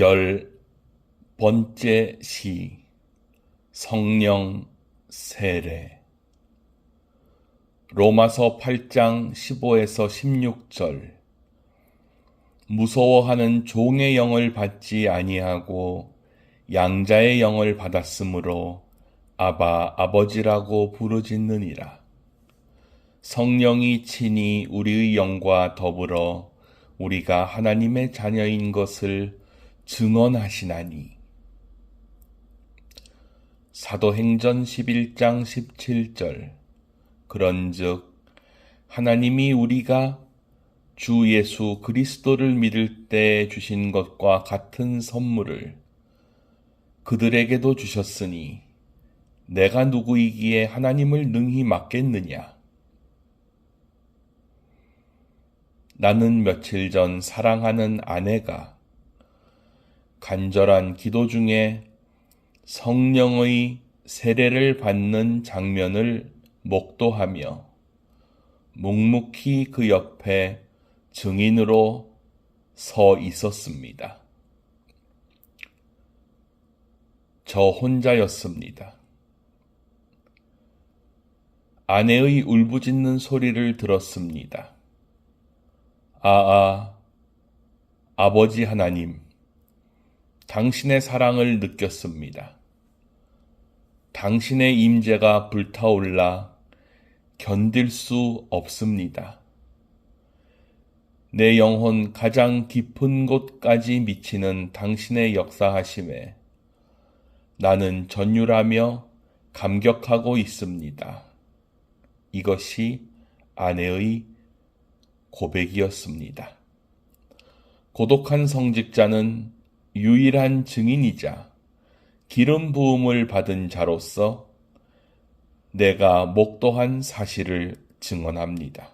열 번째 시 성령 세례. 로마서 8장 15에서 16절. 무서워하는 종의 영을 받지 아니하고 양자의 영을 받았으므로 아바 아버지라고 부르짖느니라. 성령이 친히 우리의 영과 더불어 우리가 하나님의 자녀인 것을 증언하시나니. 사도행전 11장 17절 그런즉 하나님이 우리가 주 예수 그리스도를 믿을 때 주신 것과 같은 선물을 그들에게도 주셨으니 내가 누구이기에 하나님을 능히 맡겠느냐? 나는 며칠 전 사랑하는 아내가 간절한 기도 중에 성령의 세례를 받는 장면을 목도하며 묵묵히 그 옆에 증인으로 서 있었습니다. 저 혼자였습니다. 아내의 울부짖는 소리를 들었습니다. 아아, 아버지 하나님, 당신의 사랑을 느꼈습니다. 당신의 임재가 불타올라 견딜 수 없습니다. 내 영혼 가장 깊은 곳까지 미치는 당신의 역사하심에 나는 전율하며 감격하고 있습니다. 이것이 아내의 고백이었습니다. 고독한 성직자는 유일한 증인이자 기름 부음을 받은 자로서 내가 목도한 사실을 증언합니다.